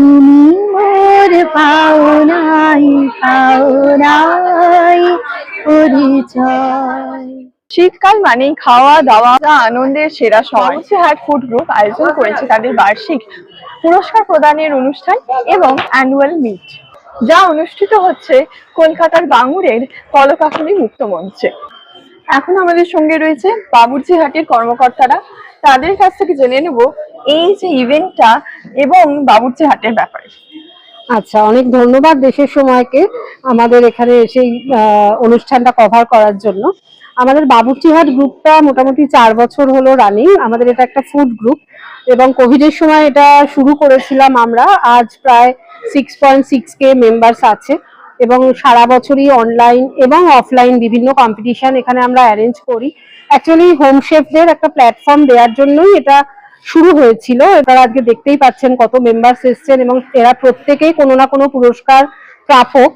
তুমি মোর পাওনাই পাওনাই পরিচয়। শীতকাল মানেই খাওয়া দাওয়া আনন্দের সেরা সময়। হাট ফুড গ্রুপ আয়োজন করেছে তাদের বার্ষিক পুরস্কার প্রদানের অনুষ্ঠান এবং অ্যানুয়াল মিট যা অনুষ্ঠিত হচ্ছে কলকাতার বাঙুরের কলকাকুলি মুক্ত মঞ্চে। এখন আমাদের সঙ্গে রয়েছে বাবুর্চি হাটের কর্মকর্তারা। তাদের কাছ থেকে জেনে নেব এই যে ইভেন্টটা এবং বাবুর্চি হাটের ব্যাপারে। আচ্ছা অনেক ধন্যবাদ দেশের সময়কে আমাদের এখানে এসে অনুষ্ঠানটা কভার করার জন্য। আমাদের বাবুর্চিহাট গ্রুপটা মোটামুটি চার বছর হলো রানিং আমাদের এটা একটা ফুড গ্রুপ এবং কোভিডের সময় এটা শুরু করেছিলাম আমরা। আজ প্রায় six point six K members আছে এবং সারা বছরই অনলাইন এবং অফলাইন বিভিন্ন কম্পিটিশন এখানে আমরা অ্যারেঞ্জ করি। অ্যাকচুয়ালি হোম শেফদের একটা প্ল্যাটফর্ম দেওয়ার জন্যই এটা শুরু হয়েছিল। এবার আজকে দেখতেই পাচ্ছেন কত মেম্বার্স এসছেন এবং এরা প্রত্যেকেই কোনো না কোনো পুরস্কার প্রাপক।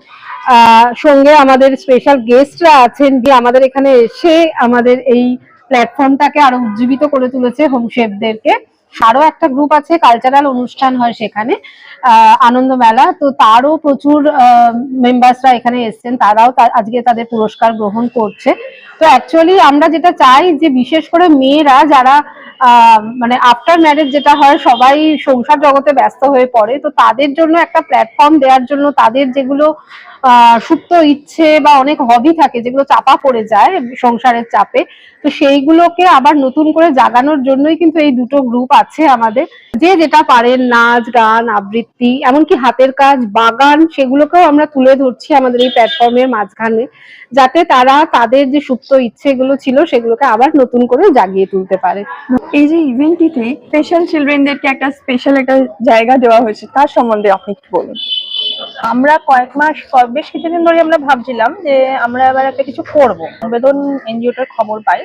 সঙ্গে আমাদের স্পেশাল গেস্টরা আছেন যে আমাদের এখানে এসে আমাদের এই প্ল্যাটফর্মটাকে আরও উজ্জীবিত করে তুলেছে হোম আরও একটা গ্রুপ আছে কালচারাল অনুষ্ঠান হয় সেখানে আনন্দ মেলা। তো তারও প্রচুর মেম্বার্সরা এখানে এসছেন, তারাও আজকে তাদের পুরস্কার গ্রহণ করছে। তো অ্যাকচুয়ালি আমরা যেটা চাই যে বিশেষ করে মেয়েরা যারা মানে আফটার ম্যারেজ যেটা হয়, সবাই সংসার জগতে ব্যস্ত হয়ে পড়ে, তো তাদের জন্য একটা প্ল্যাটফর্ম দেওয়ার জন্য তাদের যেগুলো সুপ্ত ইচ্ছে বা অনেক হবি থাকে, যেগুলো চাপা পড়ে যায় সংসারের চাপে, তো সেইগুলোকে আবার নতুন করে জাগানোর জন্যই কিন্তু এই দুটো গ্রুপ আছে আমাদের। যে যেটা পারেন, নাচ, গান, আবৃত্তি, এমনকি হাতের কাজ, বাগান, সেগুলোকেও আমরা তুলে ধরছি আমাদের এই প্ল্যাটফর্মের মাঝখানে, যাতে তারা তাদের যে সুপ্ত ইচ্ছেগুলো ছিল, সেগুলোকে আবার নতুন করে জাগিয়ে তুলতে পারে। এই যে ইভেন্টটিতে স্পেশাল চিলড্রেনদেরকে একটা স্পেশাল একটা জায়গা দেওয়া হয়েছে, তার সম্বন্ধে আপনি একটু বলুন। আমরা কয়েক মাস বেশ কিছুদিন ধরে আমরা ভাবছিলাম যে আমরা এবার একটা কিছু করব। আবেদন এনজিওটার খবর পাই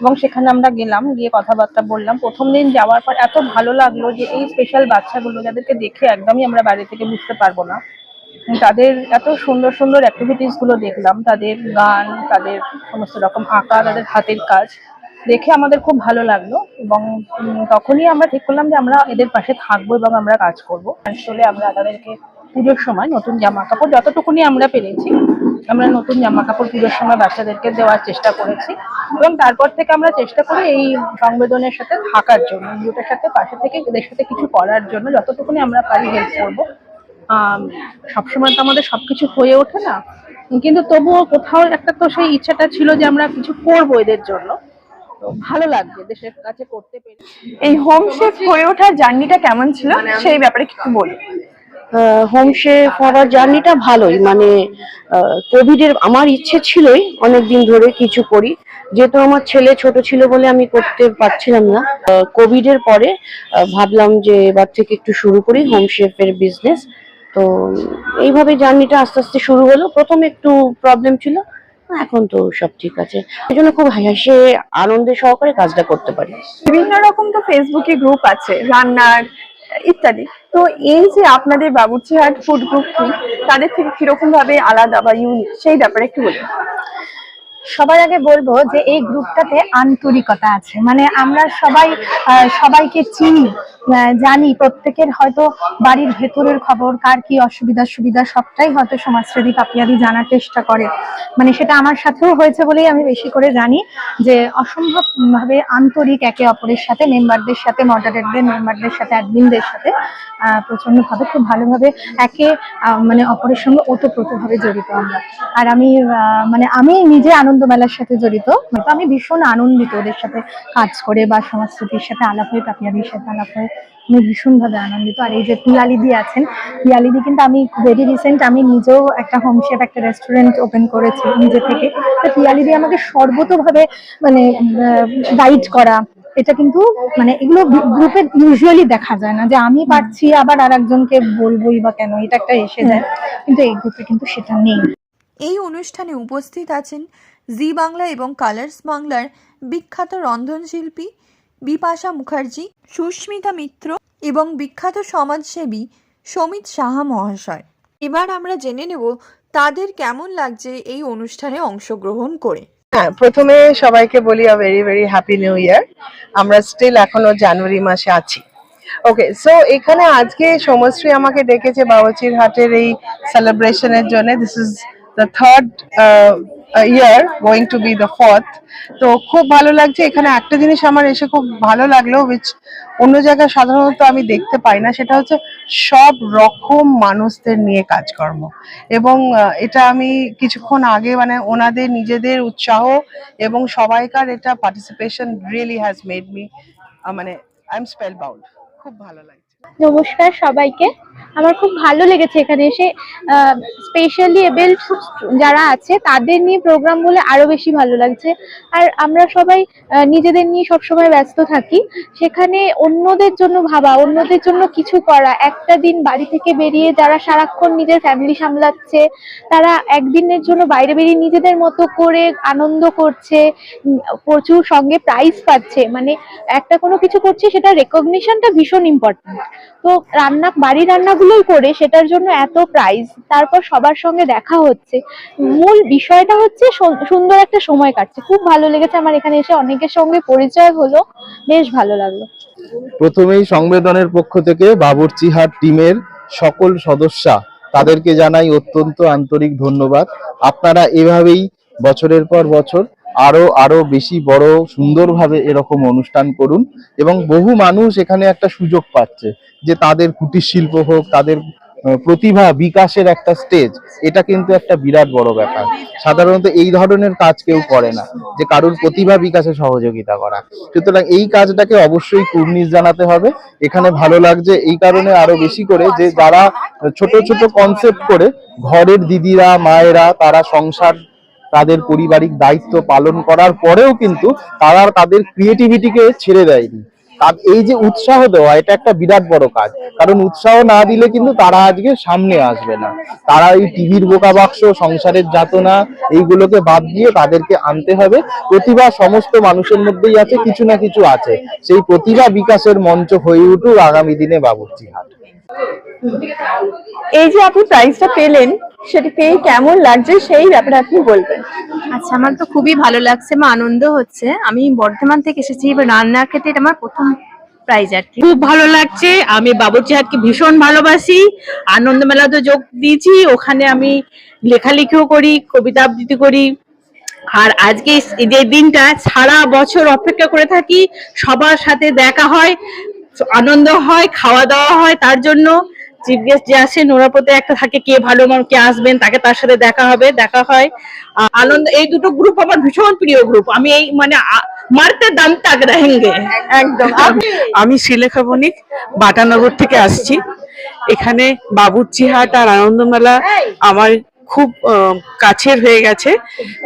এবং সেখানে আমরা গেলাম, গিয়ে কথাবার্তা বললাম। প্রথম দিন যাওয়ার পর এত ভালো লাগল যে এই স্পেশাল বাচ্চাগুলো যাদেরকে দেখে একদমই আমরা বাইরে থেকে বুঝতে পারব না। তাদের এত সুন্দর সুন্দর অ্যাক্টিভিটিসগুলো দেখলাম, তাদের গান, তাদের সমস্ত রকম আঁকা, তাদের হাতের কাজ। দেখে আমাদের খুব ভালো লাগল এবং তখনই আমরা ঠিক করলাম যে আমরা এদের পাশে থাকব এবং আমরা কাজ করব। আসলে আমরা তাদেরকে পুজোর সময় নতুন জামা কাপড় যতটুকুনি আমরা পেরেছি, আমরা নতুন জামা কাপড় পুজোর সময় বাচ্চাদেরকে দেওয়ার চেষ্টা করেছি এবং তারপর থেকে আমরা চেষ্টা করি এই সংবেদনের সাথে থাকার জন্য এনজিওটার সাথে পাশে থেকে এদের সাথে কিছু করার জন্য, যতটুকুনি আমরা পারি হেল্প করব। সবসময় তো আমাদের সবকিছু হয়ে ওঠে না, কিন্তু তবুও কোথাও একটা তো সেই ইচ্ছাটা ছিল যে আমরা কিছু করব এদের জন্য। ভালো লাগছে দেশের কাছে করতে পেরে। এই হোম শেফ হয়ে ওঠার জার্নিটা কেমন ছিল? সেই ব্যাপারে কিছু বলুন। হোম শেফ হওয়ার জার্নিটা ভালোই মানে কোভিড এর আমার ইচ্ছে ছিলই অনেক দিন ধরে কিছু করি। যেহেতু আমার ছেলে ছোট ছিল বলে আমি করতে পারছিলাম না। কোভিড এর পরে ভাবলাম যে এবার থেকে একটু শুরু করি হোম শেফের বিজনেস তো এইভাবে জার্নিটা আস্তে আস্তে শুরু হলো। প্রথমে একটু প্রবলেম ছিল। এখন তো সব ঠিক আছে। এই জন্য খুব হাসি আনন্দে সহকারে কাজটা করতে পারি। বিভিন্ন রকম তো ফেসবুকে গ্রুপ আছে, রান্নার ইত্যাদি। তো এই যে আপনাদের বাবুর্চিহাট ফুড গ্রুপটি তাদের থেকে কীরকম ভাবে আলাদা বা ইউনিক সেই ব্যাপারে একটু বলুন। সবার আগে বলব যে এই গ্রুপটাতে আন্তরিকতা আছে। মানে আমরা সবাই সবাইকে চিনি জানি প্রত্যেকের হয়তো বাড়ির ভেতরের খবর, কার কি অসুবিধা, সুবিধা, সবটাই হয়তো সমাজসেবী পাপিয়াদি জানার চেষ্টা করে। মানে সেটা আমার সাথেও হয়েছে বলেই আমি বেশি করে জানি যে অসম্ভব ভাবে আন্তরিক একে অপরের সাথে, মেম্বারদের সাথে মডারেটদের মেম্বারদের সাথে অ্যাডমিনদের সাথে প্রচণ্ড ভাবে খুব ভালোভাবে একে মানে অপরের সঙ্গে ওতপ্রোতভাবে জড়িত আমরা। আর আমি মানে আমি নিজে আনন্দ মেলার সাথে জড়িত। তো আমি ভীষণ আনন্দিত ওদের সাথে কাজ করে বা সংস্কৃতির সাথে আলাপ হয়ে, পাপিয়াদির সাথে আলাপ হয়ে। আমি ভীষণভাবে আনন্দিত। আর এই যে পিয়ালিদি আছেন পিয়ালিদি কিন্তু আমি ভেরি রিসেন্ট আমি নিজেও একটা হোম শেফ একটা রেস্টুরেন্ট ওপেন করেছি নিজে থেকে। তো পিয়ালিদি আমাকে সর্বতভাবে মানে গাইড করা। এটা কিন্তু মানে এগুলো গ্রুপে ইউজুয়ালি দেখা যায় না যে আমি পারছি আবার আর একজনকে বলবোই বা কেন, এটা একটা এসে যায়। কিন্তু এই গ্রুপে কিন্তু সেটা নেই। এই অনুষ্ঠানে উপস্থিত আছেন জি বাংলা এবং কালার্স বাংলার বিখ্যাত রন্ধনশিল্পী বিপাশা মুখার্জি, সুস্মিতা মিত্র এবং বিখ্যাত সমাজসেবী সমিত সাহা মহাশয়। এবার আমরা জেনে নেব তাদের কেমন লাগছে এই অনুষ্ঠানে অংশগ্রহণ করে। হ্যাঁ প্রথমে সবাইকে বলি a very very happy new year আমরা স্টিল এখনও জানুয়ারি মাসে আছি। ওকে সো এখানে আজকে সমশ্রী আমাকে ডেকেছে বাবাচির হাটের এই সেলিব্রেশনের জন্য। This is the third year going to be the fourth তো খুব ভালো লাগছে। এখানে একটা জিনিস আমার এসে খুব ভালো লাগল উইচ অন্য জায়গায় সাধারণত আমি দেখতে পাই না। সেটা হচ্ছে সব রকম মানুষদের নিয়ে কাজকর্ম। এবং এটা আমি কিছুক্ষণ আগে মানে ওনাদের নিজেদের উৎসাহ এবং সবাইকার এটা participation really has made me মানে আই এম স্পেল বাউন্ড খুব ভালো লাগছে। নমস্কার সবাইকে। আমার খুব ভালো লেগেছে এখানে এসে স্পেশালি এবেল যারা আছে, তাদের নিয়ে প্রোগ্রাম বলে আরও বেশি ভালো লাগছে। আর আমরা সবাই নিজেদের নিয়ে সবসময় ব্যস্ত থাকি। সেখানে অন্যদের জন্য ভাবা, অন্যদের জন্য কিছু করা, একটা দিন বাড়ি থেকে বেরিয়ে যারা সারাক্ষণ নিজের ফ্যামিলি সামলাচ্ছে, তারা একদিনের জন্য বাইরে বেরিয়ে নিজেদের মতো করে আনন্দ করছে প্রচুর সঙ্গে প্রাইজ পাচ্ছে। মানে একটা কোনো কিছু করছে, সেটা রেকগনিশনটা ভীষণ ইম্পর্টেন্ট তো রান্না, বাড়ির রান্নাগুলোই করে সেটার জন্য এত প্রাইজ তারপর সবার সঙ্গে দেখা হচ্ছে। মূল বিষয়টা হচ্ছে সুন্দর একটা সময় কাটছে। খুব ভালো লেগেছে আমার এখানে এসে অনেকের সঙ্গে পরিচয় হলো। বেশ ভালো লাগল। প্রথমেই সংবেদনের পক্ষ থেকে বাবুর্চিহাট টিমের সকল সদস্যা, তাদেরকে জানাই অত্যন্ত আন্তরিক ধন্যবাদ। আপনারা এভাবেই বছরের পর বছর আরও আরও বেশি বড় সুন্দরভাবে এরকম অনুষ্ঠান করুন এবং বহু মানুষ এখানে একটা সুযোগ পাচ্ছে যে তাদের কুটির শিল্প হোক, তাদের প্রতিভা বিকাশের একটা স্টেজ এটা কিন্তু একটা বিরাট বড় ব্যাপার। সাধারণত এই ধরনের কাজ কেউ করে না, যে কারোর প্রতিভা বিকাশে সহযোগিতা করা। সুতরাং এই কাজটাকে অবশ্যই কুর্নিশ জানাতে হবে। এখানে ভালো লাগছে এই কারণে আরও বেশি করে যে যারা ছোট ছোট কনসেপ্ট করে, ঘরের দিদিরা, মায়েরা, তারা সংসার তাদের পারিবারিক দায়িত্ব পালন করার পরেও কিন্তু তারা তাদের ক্রিয়েটিভিটিকে ছেড়ে দেয়নি। এই যে উৎসাহ দেওয়া, এটা একটা বিরাট বড় কাজ। কারণ উৎসাহ না দিলে কিন্তু তারা আজকে সামনে আসবে না। তারা এই টিভির বোকা বাক্স, সংসারের যাতনা, এইগুলোকে বাদ দিয়ে তাদেরকে আনতে হবে। প্রতিভা সমস্ত মানুষের মধ্যেই আছে, কিছু না কিছু আছে। সেই প্রতিভা বিকাশের মঞ্চ হয়ে উঠুক আগামী দিনে বাবুর্চি হাট। এই যে আপনি প্রাইজটা পেলেন সেটা পেয়ে কেমন লাগছে সেই ব্যাপারে আপনি বলবেন। আচ্ছা আমার তো খুবই ভালো লাগছে আমার আনন্দ হচ্ছে। আমি বর্ধমান থেকে এসেছি এবার রান্নার ক্ষেত্রে এটা আমার প্রথম প্রাইজ আর কি। খুব ভালো লাগছে আমি বাবুর্চি হাটকে ভীষণ ভালোবাসি আনন্দ মেলাতে যোগ দিয়েছি ওখানে আমি লেখালেখিও করি কবিতা আবৃত্তি করি। আর আজকে যে দিনটা সারা বছর অপেক্ষা করে থাকি সবার সাথে দেখা হয় আনন্দ হয় খাওয়া দাওয়া হয় তার জন্য চিফ গেস্ট যে আসেন ওরা প্রতি একটা থাকে কে ভালো মানুষ কে আসবেন তাকে তার সাথে দেখা হবে দেখা হয়। আনন্দ এই দুটো গ্রুপ আমার ভীষণ প্রিয় গ্রুপ আমি এই মানে মারতে দাম তাক রাহেঙ্গে একদম। আমি শ্রীলেখা বণিক বাটানগর থেকে আসছি। এখানে বাবুর্চি হাট আর আনন্দমেলা আমার খুব কাছের হয়ে গেছে।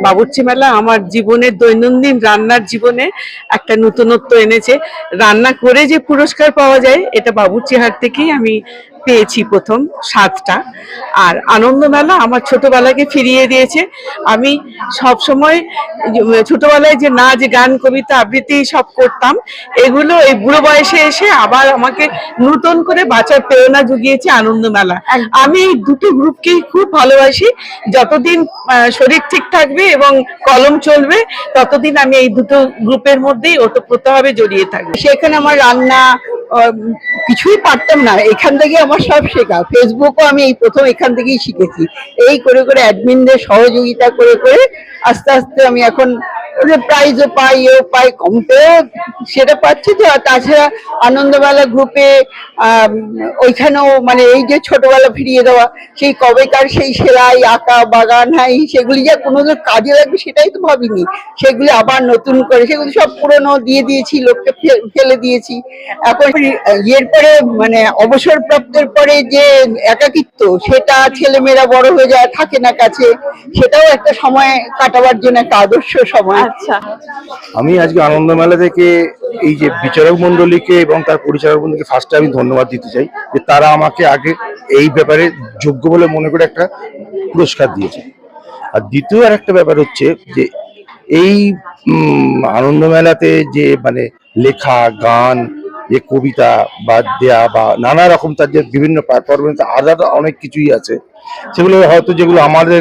বাবুর্চি মেলা আমার জীবনের দৈনন্দিন রান্নার জীবনে একটা নতুনত্ব এনেছে। রান্না করে যে পুরস্কার পাওয়া যায়, এটা বাবুর্চি হাট থেকেই আমি পেয়েছি প্রথম সাতটা আর আনন্দ মেলা আমার ছোটবেলাকে ফিরিয়ে দিয়েছে। আমি সব সময় ছোটবেলায় যে নাচ গান কবিতা আবৃত্তি সব করতাম। এগুলো এই বুড়ো বয়সে এসে আবার আমাকে নতুন করে বাঁচার প্রেরণা জুগিয়েছে আনন্দ মেলা আমি এই দুটো গ্রুপকেই খুব ভালোবাসি। যতদিন শরীর ঠিক থাকবে এবং কলম চলবে ততদিন আমি এই দুটো গ্রুপের মধ্যেই ওতপ্রোতভাবে জড়িয়ে থাকব। সেখানে আমার রান্না কিছুই পারতাম না। এখান থেকে আমার সব শেখা। ফেসবুকও আমি এই প্রথম এখান থেকেই শিখেছি। এই করে করে অ্যাডমিনদের সহযোগিতা করে করে আস্তে আস্তে আমি এখন প্রাইজও পাই, এও পাই কমতেও সেটা পাচ্ছি তো। তাছাড়া আনন্দমেলা গ্রুপে ওইখানেও মানে এই যে ছোটবেলা ফিরিয়ে দেওয়া, সেই কবেকার সেই সেলাই, আঁকা, বাগান হাই সেগুলি যে কোনোদিন কাজে লাগবে সেটাই তো ভাবিনি। সেগুলি আবার নতুন করে, সেগুলি সব পুরনো দিয়ে দিয়েছি, লোককে ফেলে দিয়েছি। এখন ইয়ের পরে মানে অবসর প্রাপ্তের পরে যে একাকিত্ব, সেটা ছেলেমেয়েরা বড় হয়ে যায়, থাকে না কাছে, সেটাও একটা সময় কাটাবার জন্য একটা আদর্শ সময়। আচ্ছা। আমি আজকে আনন্দ মেলা থেকে এই যে বিচারক মন্ডলীকে এবং তার পরিচালক মন্ডলীকে ফার্স্টে আমি ধন্যবাদ দিতে চাই যে তারা আমাকে আগে এই ব্যাপারে যোগ্য বলে মনে করে একটা পুরস্কার দিয়েছে। আর দ্বিতীয় আর একটা ব্যাপার হচ্ছে যে এই আনন্দ মেলাতে যে মানে লেখা, গান যে কবিতা বা দেয়া বা নানা রকম তার যে বিভিন্ন পারফরমেন্স আলাদা অনেক কিছুই আছে। সেগুলো হয়তো যেগুলো আমাদের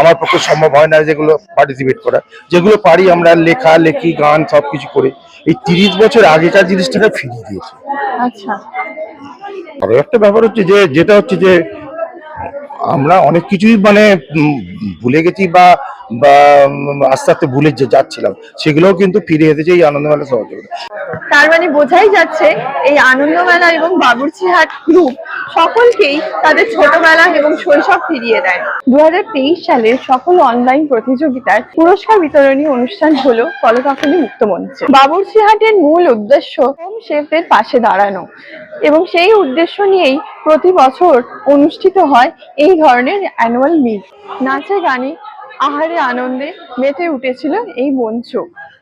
আমার পক্ষে সম্ভব হয় না যেগুলো পার্টিসিপেট করা। যেগুলো পারি আমরা লেখা লেখি গান সব কিছু করে। এই তিরিশ বছর আগেকার জিনিসটাকে ফিরিয়ে দিয়েছে। আচ্ছা। আরও একটা ব্যাপার হচ্ছে যে যেটা হচ্ছে যে আমরা অনেক কিছুই মানে ভুলে গেছি বা বা আস্তে আস্তে ভুলে যাচ্ছিলাম সেগুলোও কিন্তু ফিরে এসেছে এই আনন্দমেলা সহযোগিতা। তার মানে বোঝাই যাচ্ছে এই আনন্দমেলা এবং বাবুর্চিহাট গ্রুপ সকলকেই তাদের ছোটবেলা এবং শৈশব ফিরিয়ে দেয়। দু সালের সকল অনলাইন প্রতিযোগিতার পুরস্কার বিতরণী অনুষ্ঠান হলো কলকাকলি মুক্ত মঞ্চে বাবুর্চিহাটের মূল উদ্দেশ্য হোম শেফদের পাশে দাঁড়ানো এবং সেই উদ্দেশ্য নিয়েই প্রতি বছর অনুষ্ঠিত হয় এই ধরনের অ্যানুয়াল মিট নাচে গানে আহারে আনন্দে মেতে উঠেছিল এই মঞ্চ।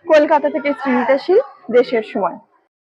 কলকাতা থেকে চিন্তাশীল দেশের সময়।